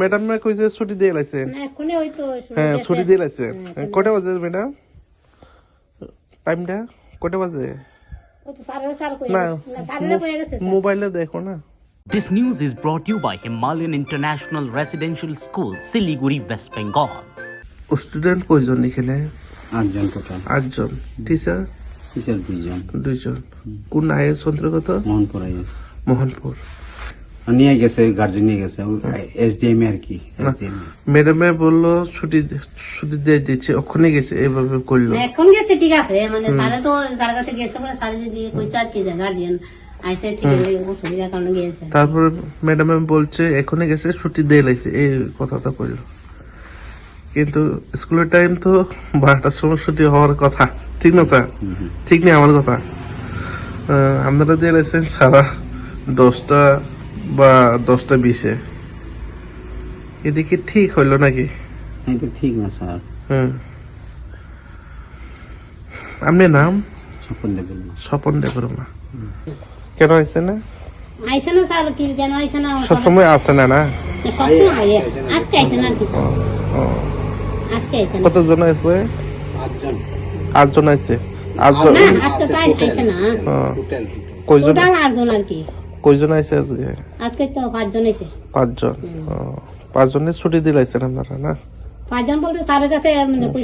Madam কইছে ছুটি দিয়ে লাইছে। হ্যাঁ ছুটি দিয়ে লাইছে। হ্যাঁ, কটা বাজে ম্যাডাম? টাইমটা কটা বাজে? না। মোবাইলে দেখো না। This news is brought to you by Himalayan International Residential School, Siliguri, West Bengal. Student কয়জন এখানে? আটজন টোটাল আটজন। টিচার টিচার দুইজন। দুইজন। কোন আইএস অন্তর্গত? মোহনপুর আইএস। মোহনপুর। নিয়ে গেছে গার্জেন নিয়ে গেছে এসডিএম আর কি ম্যাডামে বলল ছুটি ছুটি দিয়ে দিচ্ছে ওখানে গেছে এইভাবে করল। এখন গেছে ঠিক আছে মানে স্যারে তো তার কাছে গেছে বলে স্যারে যদি কইছে আর কি গার্জিয়ান আইসে ঠিক আছে অসুবিধার কারণে গিয়েছে। তারপরে ম্যাডামে বলছে এখনই গেছে ছুটি দিয়ে লাইছে এই কথাটা কইলো। কিন্তু স্কুলের টাইম তো বারোটার সময় ছুটি হওয়ার কথা ঠিক না স্যার? ঠিক নেই আমার কথা। আপনারা দিয়ে লাইছেন সারা দশটা বা দশটা বিশে। এদিকে ঠিক হইল নাকি? এটা ঠিক না স্যার। হুম আপনার নাম? স্বপন দেবেন না স্বপন দেবরমা কেন আইসে না? আইসে না স্যার কি কেন আইসে না? সবসময় আসে না না? আজকে আইসে না কি আজকে আইসে না। কতজন আছে আটজন আটজন আছে আটজন। না আজকে আইসে না। কয়জন? আটজন আর কি। কয়জন আইছে আজকে আজকে তো পাঁচজন আইছে। পাঁচজন? পাঁচজনের ছুটি দিলাইছেন আপনারা না? পাঁচজন বলতে স্যারের কাছে মানে